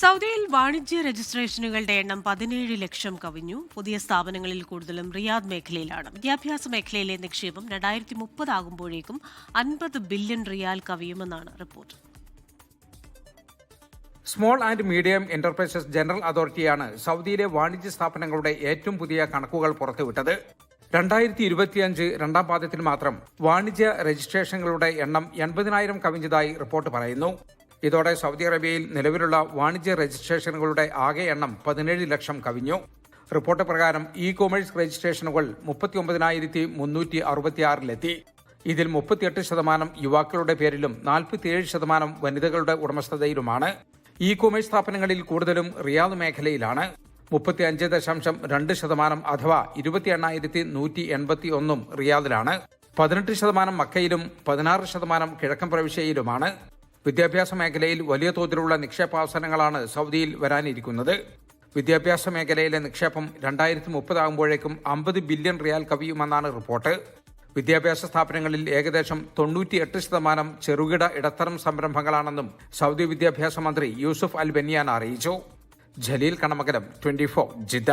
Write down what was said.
സൗദിയിൽ വാണിജ്യ രജിസ്ട്രേഷനുകളുടെ എണ്ണം പതിനേഴ് ലക്ഷം കവിഞ്ഞു. പുതിയ സ്ഥാപനങ്ങളിൽ കൂടുതലും റിയാദ് മേഖലയിലാണ്. വിദ്യാഭ്യാസ മേഖലയിലെ നിക്ഷേപം രണ്ടായിരത്തി മുപ്പതാകുമ്പോഴേക്കും അൻപത് ബില്യൺ റിയാൽ കവിയുമെന്നാണ് report. Small and medium enterprises general അതോറിറ്റിയാണ് സൗദിയിലെ വാണിജ്യ സ്ഥാപനങ്ങളുടെ ഏറ്റവും പുതിയ കണക്കുകൾ പുറത്തുവിട്ടത്. രണ്ടായിരത്തി ഇരുപത്തിയഞ്ച് രണ്ടാം പാദത്തിൽ മാത്രം വാണിജ്യ രജിസ്ട്രേഷനുകളുടെ എണ്ണം എൺപതിനായിരം കവിഞ്ഞതായി റിപ്പോർട്ട് പറയുന്നു. ഇതോടെ സൗദി അറേബ്യയിൽ നിലവിലുള്ള വാണിജ്യ രജിസ്ട്രേഷനുകളുടെ ആകെ എണ്ണം പതിനേഴ് ലക്ഷം കവിഞ്ഞു. റിപ്പോർട്ട് പ്രകാരം ഇ കൊമേഴ്സ് രജിസ്ട്രേഷനുകൾ മുപ്പത്തിയൊമ്പതിനായിരത്തി മുന്നൂറ്റി അറുപത്തിയാറിലെത്തി ഇതിൽ മുപ്പത്തിയെട്ട് ശതമാനം യുവാക്കളുടെ പേരിലും നാൽപ്പത്തിയേഴ് ശതമാനം വനിതകളുടെ ഉടമസ്ഥതയിലുമാണ്. ഇ കൊമേഴ്സ് സ്ഥാപനങ്ങളിൽ കൂടുതലും റിയാദ് മേഖലയിലാണ്. മുപ്പത്തിയഞ്ച് ദശാംശം രണ്ട് ശതമാനം അഥവാ ഇരുപത്തി എണ്ണായിരത്തി നൂറ്റി എൺപത്തി ഒന്നും റിയാദിലാണ്. പതിനെട്ട് ശതമാനം മക്കയിലും പതിനാറ് ശതമാനം കിഴക്കൻ പ്രവിശ്യയിലുമാണ്. വിദ്യാഭ്യാസ മേഖലയിൽ വലിയ തോതിലുള്ള നിക്ഷേപാവസരങ്ങളാണ് സൗദിയിൽ വരാനിരിക്കുന്നത്. വിദ്യാഭ്യാസ മേഖലയിലെ നിക്ഷേപം രണ്ടായിരത്തി മുപ്പതാകുമ്പോഴേക്കും അമ്പത് ബില്യൺ റിയാൽ കവിയുമെന്നാണ് റിപ്പോർട്ട്. വിദ്യാഭ്യാസ സ്ഥാപനങ്ങളിൽ ഏകദേശം തൊണ്ണൂറ്റിയെട്ട് ശതമാനം ചെറുകിട ഇടത്തരം സംരംഭങ്ങളാണെന്നും സൗദി വിദ്യാഭ്യാസ മന്ത്രി യൂസുഫ് അൽ ബെനിയാൻ അറിയിച്ചു. ജലീൽ കണമകലം ട്വന്റി ജിദ്ദ.